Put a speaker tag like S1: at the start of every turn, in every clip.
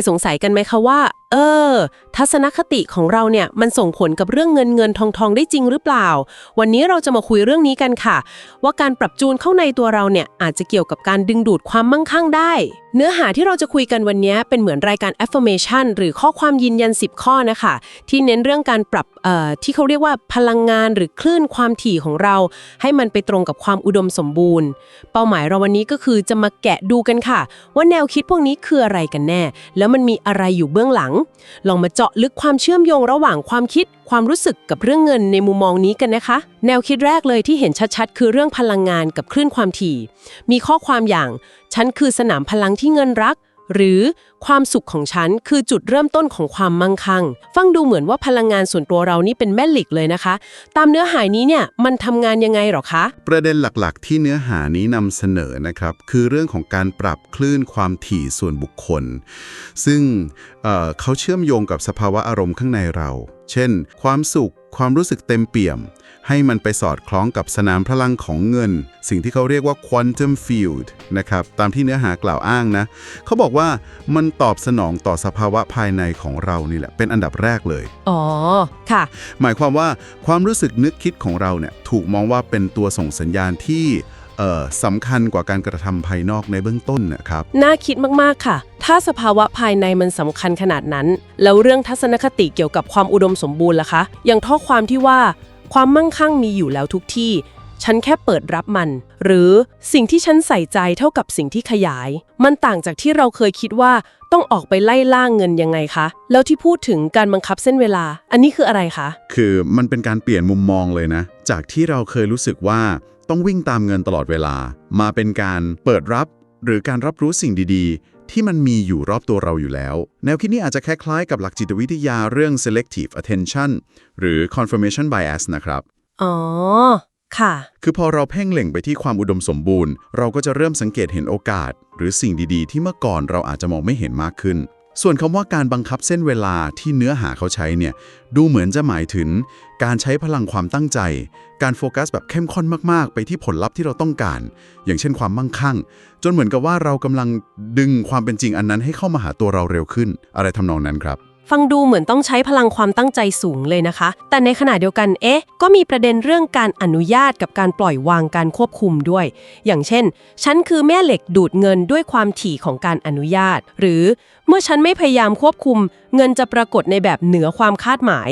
S1: ยสงสัยกันไหมคะว่า เออ ทัศนคติของเราเนี่ยมันส่งผลกับเรื่องเงินเงินทองทองได้จริงหรือเปล่า วันนี้เราจะมาคุยเรื่องนี้กันค่ะ ว่าการปรับจูนเข้าในตัวเราเนี่ยอาจจะเกี่ยวกับการดึงดูดความมั่งคั่งได้ เนื้อหาที่เราจะคุยกันวันนี้เป็นเหมือนรายการ affirmation หรือข้อความยืนยัน 10 ข้อนะคะ ที่เน้นเรื่องการปรับเอ่อที่เขาเรียกว่าพลังงานหรือคลื่นความถี่ของเรา ให้มันไปตรงกับความอุดมสมบูรณ์ เป้าหมายเราวันนี้ก็คือจะมาแกะดูกันค่ะ ว่าแนวคิดพวกนี้คืออะไรกันแน่ แล้วมันมีอะไรอยู่เบื้องหลังลองมาเจาะลึกความเชื่อมโยงระหว่างความคิด ความรู้สึกกับเรื่องเงินในมุมมองนี้กันนะคะ แนวคิดแรกเลยที่เห็นชัดๆ คือเรื่องพลังงานกับคลื่นความถี่ มีข้อความอย่าง ฉันคือสนามพลังที่เงินรัก หรือความสุขของฉันคือจุดเริ่มต้นของความมั่งคั่ง ฟังดูเหมือนว่าพลังงานส่วนตัวเรานี่เป็นแม่เหล็กเลยนะคะ ตามเนื้อหานี้เนี่ยมันทำงานยังไงหรอคะ
S2: ประเด็นหลักๆ ที่เนื้อหานี้นำเสนอนะครับ คือเรื่องของการปรับคลื่นความถี่ส่วนบุคคล ซึ่งเเขาเชื่อมโยงกับสภาวะอารมณ์ข้างในเรา เช่น ความสุข ความรู้สึกเต็มเปี่ยม ให้มันไปสอดคล้องกับสนามพลังของเงิน สิ่งที่เขาเรียกว่า quantum field นะครับ ตามที่เนื้อหากล่าวอ้างนะ เขาบอกว่ามันตอบสนองต่อสภาวะภายในของเรานี่แหละ เป็นอันดับแรกเลย
S1: อ๋อ ค่ะ
S2: หมายความว่าความรู้สึกนึกคิดของเราเนี่ย ถูกมองว่าเป็นตัวส่งสัญญาณที่เอ่อ สำคัญกว่าการกระทำภายนอกในเบื้องต้นนะครับ
S1: น่าคิดมาก ๆ ค่ะ ถ้าสภาวะภายในมันสำคัญขนาดนั้น แล้วเรื่องทัศนคติเกี่ยวกับความอุดมสมบูรณ์ล่ะคะ อย่างข้อความที่ว่า ความมั่งคั่งมีอยู่แล้วทุกที่ ฉันแค่เปิดรับมัน หรือสิ่งที่ฉันใส่ใจเท่ากับสิ่งที่ขยาย มันต่างจากที่เราเคยคิดว่าต้องออกไปไล่ล่าเงินยังไงคะ แล้วที่พูดถึงการบังคับเส้นเวลา อันนี้คืออะไรคะ
S2: คือมันเป็นการเปลี่ยนมุมมองเลยนะ จากที่เราเคยรู้สึกว่า ต้องวิ่งตามเงินตลอดเวลา มาเป็นการเปิดรับ หรือการรับรู้สิ่งดีๆ ที่มันมีอยู่รอบตัวเราอยู่แล้ว แนวคิดนี้อาจจะคล้ายๆกับหลักจิตวิทยาเรื่อง selective attention หรือ confirmation bias นะครับ
S1: อ๋อ ค่ะ
S2: คือพอเราเพ่งเล็งไปที่ความอุดมสมบูรณ์ เราก็จะเริ่มสังเกตเห็นโอกาส หรือสิ่งดีๆ ที่เมื่อก่อนเราอาจจะมองไม่เห็นมากขึ้น ส่วนคำว่าการบังคับเส้นเวลาที่เนื้อหาเขาใช้เนี่ยดูเหมือนจะหมายถึง การใช้พลังความตั้งใจ การโฟกัสแบบเข้มข้นมากๆ ไปที่ผลลัพธ์ที่เราต้องการ อย่างเช่นความมั่งคั่ง จนเหมือนกับว่าเรากำลังดึงความเป็นจริงอันนั้นให้เข้ามาหาตัวเราเร็วขึ้น อะไรทำนองนั้นครับ
S1: ฟังดูเหมือนต้องใช้พลังความตั้งใจสูงเลยนะคะ แต่ในขณะเดียวกัน เอ๊ะ ก็มีประเด็นเรื่องการอนุญาตกับการปล่อยวางการควบคุมด้วย อย่างเช่น ฉันคือแม่เหล็กดูดเงินด้วยความถี่ของการอนุญาต หรือเมื่อฉันไม่พยายามควบคุม เงินจะปรากฏในแบบเหนือความคาดหมาย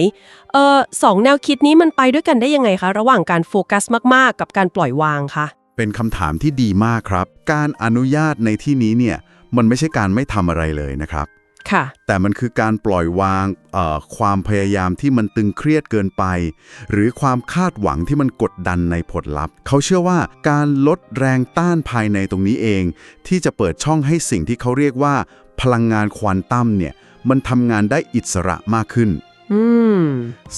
S1: เออสองแนวคิดนี้มันไปด้วยกันได้ยังไงคะ ระหว่างการโฟกัสมากๆ กับการปล่อยวางคะ
S2: เป็นคำถามที่ดีมากครับ การอนุญาตในที่นี้เนี่ย มันไม่ใช่การไม่ทำอะไรเลยนะครับ
S1: ค่ะ
S2: แต่มันคือการปล่อยวางเอ่อความพยายามที่มันตึงเครียดเกินไป หรือความคาดหวังที่มันกดดันในผลลัพธ์ เขาเชื่อว่าการลดแรงต้านภายในตรงนี้เอง ที่จะเปิดช่องให้สิ่งที่เขาเรียกว่า พลังงานควอนตัมเนี่ยมันทำงานได้อิสระมากขึ้น
S1: อืม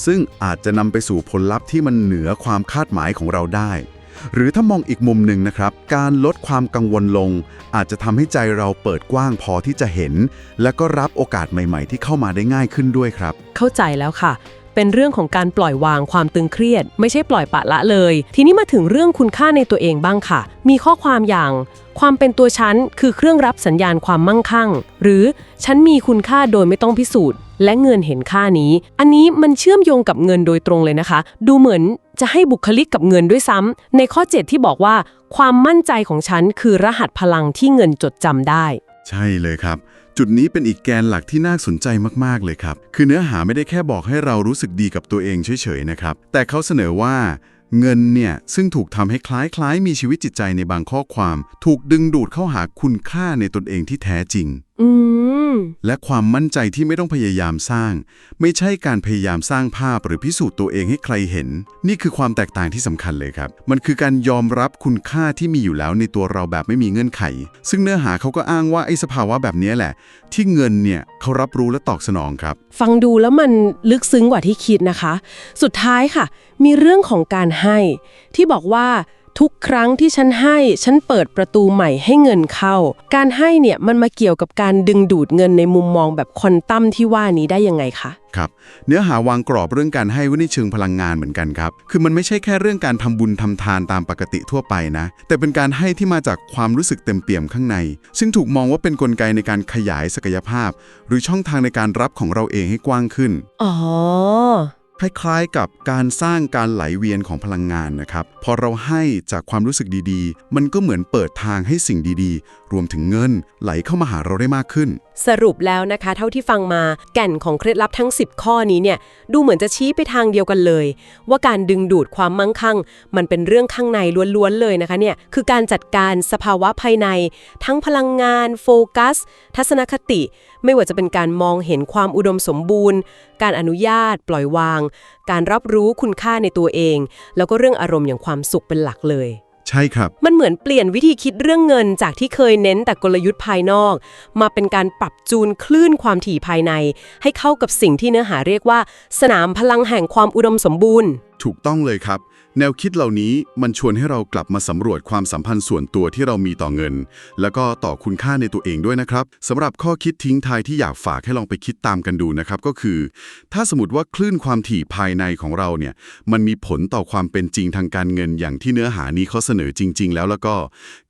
S2: ซึ่งอาจจะนำไปสู่ผลลัพธ์ที่มันเหนือความคาดหมายของเราได้ หรือถ้ามองอีกมุมหนึ่งนะครับ การลดความกังวลลง อาจจะทำให้ใจเราเปิดกว้างพอที่จะเห็น และก็รับโอกาสใหม่ ๆ ที่เข้ามาได้ง่ายขึ้นด้วยครับ
S1: เข้าใจแล้วค่ะ เป็นเรื่องของการปล่อยวางความตึงเครียด ไม่ใช่ปล่อยปละละเลย ทีนี้มาถึงเรื่องคุณค่าในตัวเองบ้างค่ะ มีข้อความอย่าง ความเป็นตัวฉันคือเครื่องรับสัญญาณความมั่งคั่ง หรือฉันมีคุณค่าโดยไม่ต้องพิสูจน์ และเงินเห็นค่านี้ อันนี้มันเชื่อมโยงกับเงินโดยตรงเลยนะคะ ดูเหมือนจะให้บุคลิกกับเงินด้วยซ้ำในข้อ 7 ที่บอกว่า ความมั่นใจของฉันคือรหัสพลังที่เงินจดจำได้
S2: ใช่เลยครับ จุดนี้เป็นอีกแกนหลักที่น่าสนใจมากๆเลยครับ คือเนื้อหาไม่ได้แค่บอกให้เรารู้สึกดีกับตัวเองเฉยๆนะครับ แต่เขาเสนอว่าเงินเนี่ย ซึ่งถูกทำให้คล้ายๆ มีชีวิตจิตใจในบางข้อความ ถูกดึงดูดเข้าหาคุณค่าในตนเองที่แท้จริง
S1: อืม
S2: และความมั่นใจที่ไม่ต้องพยายามสร้าง ไม่ใช่การพยายามสร้างภาพหรือพิสูจน์ตัวเองให้ใครเห็น นี่คือความแตกต่างที่สำคัญเลยครับ มันคือการยอมรับคุณค่าที่มีอยู่แล้วในตัวเราแบบไม่มีเงื่อนไข ซึ่งเนื้อหาเขาก็อ้างว่าไอ้สภาวะแบบนี้แหละ ที่เงินเนี่ยเขารับรู้และตอบสนองครับ
S1: ฟังดูแล้วมันลึกซึ้งกว่าที่คิดนะคะ สุดท้ายค่ะ มีเรื่องของการให้ ที่บอกว่า ทุกครั้งที่ฉันให้ ฉันเปิดประตูใหม่ให้เงินเข้า การให้เนี่ยมันมาเกี่ยวกับการดึงดูดเงินในมุมมองแบบควอนตัมที่ว่านี้ได้ยังไงคะ
S2: ครับ เนื้อหาวางกรอบเรื่องการให้ไว้ในเชิงพลังงานเหมือนกันครับ คือมันไม่ใช่แค่เรื่องการทำบุญทำทานตามปกติทั่วไปนะ แต่เป็นการให้ที่มาจากความรู้สึกเต็มเปี่ยมข้างใน ซึ่งถูกมองว่าเป็นนกลไกในการขยายศักยภาพ หรือช่องทางในการรับของเราเองให้กว้างขึ้น
S1: อ๋อ
S2: คล้ายๆกับการสร้างการไหลเวียนของพลังงานนะครับ พอเราให้จากความรู้สึกดีๆ มันก็เหมือนเปิดทางให้สิ่งดีๆ รวมถึงเงินไหลเข้ามาหาเราได้มากขึ้น
S1: สรุปแล้วนะคะ เท่าที่ฟังมาแก่นของเคล็ดลับทั้ง 10 ข้อนี้เนี่ยดูเหมือนจะชี้ไปทางเดียวกันเลย ว่าการดึงดูดความมั่งคั่ง มันเป็นเรื่องข้างในล้วนๆเลยนะคะเนี่ยคือการจัดการสภาวะภายใน ทั้งพลังงาน โฟกัส ทัศนคติ ไม่ว่าจะเป็นการมองเห็นความอุดมสมบูรณ์ การอนุญาต ปล่อยวาง การรับรู้คุณค่าในตัวเอง แล้วก็เรื่องอารมณ์อย่างความสุขเป็นหลักเลย
S2: ใช่ครับ
S1: มันเหมือนเปลี่ยนวิธีคิดเรื่องเงินจากที่เคยเน้นแต่กลยุทธ์ภายนอก มาเป็นการปรับจูนคลื่นความถี่ภายใน ให้เข้ากับสิ่งที่เนื้อหาเรียกว่า สนามพลังแห่งความอุดมสมบูรณ์
S2: ถูกต้องเลยครับ แนวคิดเหล่านี้มันชวนให้เรากลับมาสำรวจความสัมพันธ์ส่วนตัวที่เรามีต่อเงิน แล้วก็ต่อคุณค่าในตัวเองด้วยนะครับสำหรับข้อคิดทิ้งท้ายที่อยากฝากให้ลองไปคิดตามกันดูนะครับก็คือ ถ้าสมมติว่าคลื่นความถี่ภายในของเราเนี่ยมันมีผลต่อความเป็นจริงทางการเงินอย่างที่เนื้อหานี้เขาเสนอจริง ๆ แล้วแล้วก็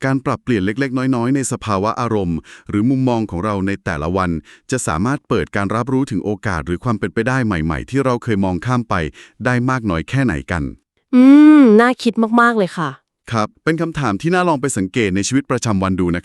S2: การปรับเปลี่ยนเล็ก ๆ น้อยๆ ในสภาวะอารมณ์ หรือมุมมองของเราในแต่ละวัน จะสามารถเปิดการรับรู้ถึงโอกาส หรือความเป็นไปได้ใหม่ ๆ ที่เราเคยมองข้ามไปได้มากน้อยแค่ค่ไหนกัน
S1: อืม น่าคิดมาก ๆ เลยค่ะ
S2: ครับ เป็นคำถามที่น่าลองไปสังเกตในชีวิตประจำวันดูนะครับ